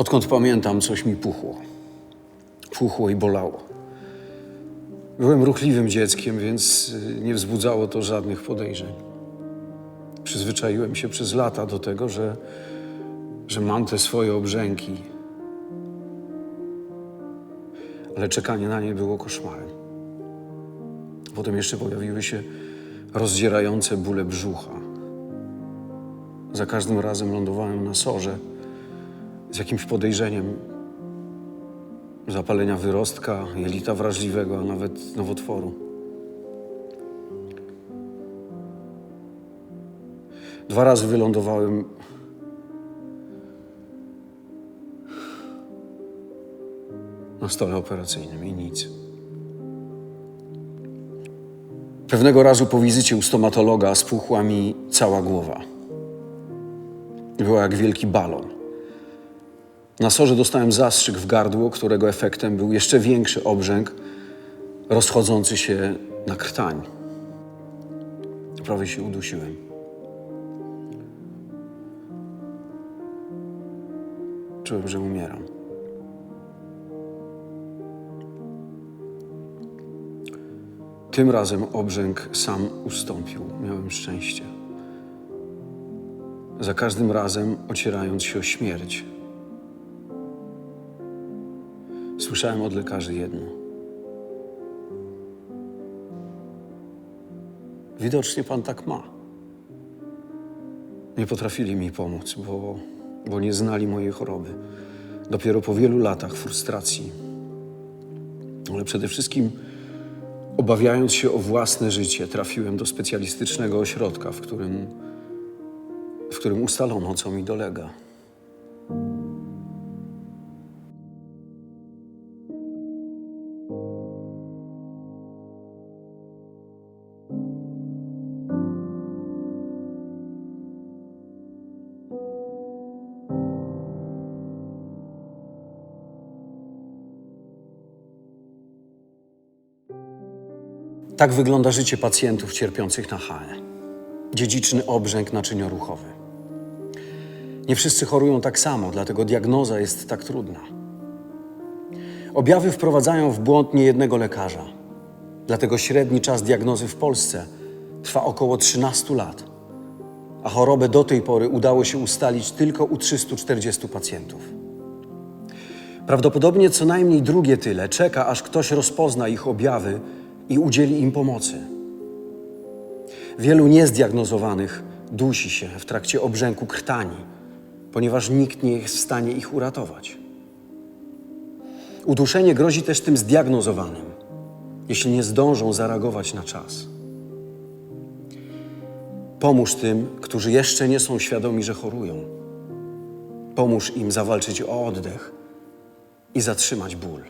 Odkąd pamiętam, coś mi puchło. Puchło i bolało. Byłem ruchliwym dzieckiem, więc y, nie wzbudzało to żadnych podejrzeń. Przyzwyczaiłem się przez lata do tego, że, że mam te swoje obrzęki. Ale czekanie na nie było koszmarem. Potem jeszcze pojawiły się rozdzierające bóle brzucha. Za każdym razem lądowałem na sorze z jakimś podejrzeniem zapalenia wyrostka, jelita wrażliwego, a nawet nowotworu. Dwa razy wylądowałem na stole operacyjnym i nic. Pewnego razu po wizycie u stomatologa spuchła mi cała głowa. Była jak wielki balon. Na sorze dostałem zastrzyk w gardło, którego efektem był jeszcze większy obrzęk rozchodzący się na krtań. Prawie się udusiłem. Czułem, że umieram. Tym razem obrzęk sam ustąpił. Miałem szczęście. Za każdym razem ocierając się o śmierć. Słyszałem od lekarzy jedno. Widocznie pan tak ma. Nie potrafili mi pomóc, bo, bo nie znali mojej choroby. Dopiero po wielu latach frustracji, ale przede wszystkim obawiając się o własne życie, trafiłem do specjalistycznego ośrodka, w którym, w którym ustalono, co mi dolega. Tak wygląda życie pacjentów cierpiących na HE. Dziedziczny obrzęk naczynioruchowy. Nie wszyscy chorują tak samo, dlatego diagnoza jest tak trudna. Objawy wprowadzają w błąd niejednego lekarza. Dlatego średni czas diagnozy w Polsce trwa około 13 lat, a chorobę do tej pory udało się ustalić tylko u 340 pacjentów. Prawdopodobnie co najmniej drugie tyle czeka, aż ktoś rozpozna ich objawy i udzieli im pomocy. Wielu niezdiagnozowanych dusi się w trakcie obrzęku krtani, ponieważ nikt nie jest w stanie ich uratować. Uduszenie grozi też tym zdiagnozowanym, jeśli nie zdążą zareagować na czas. Pomóż tym, którzy jeszcze nie są świadomi, że chorują. Pomóż im zawalczyć o oddech i zatrzymać ból.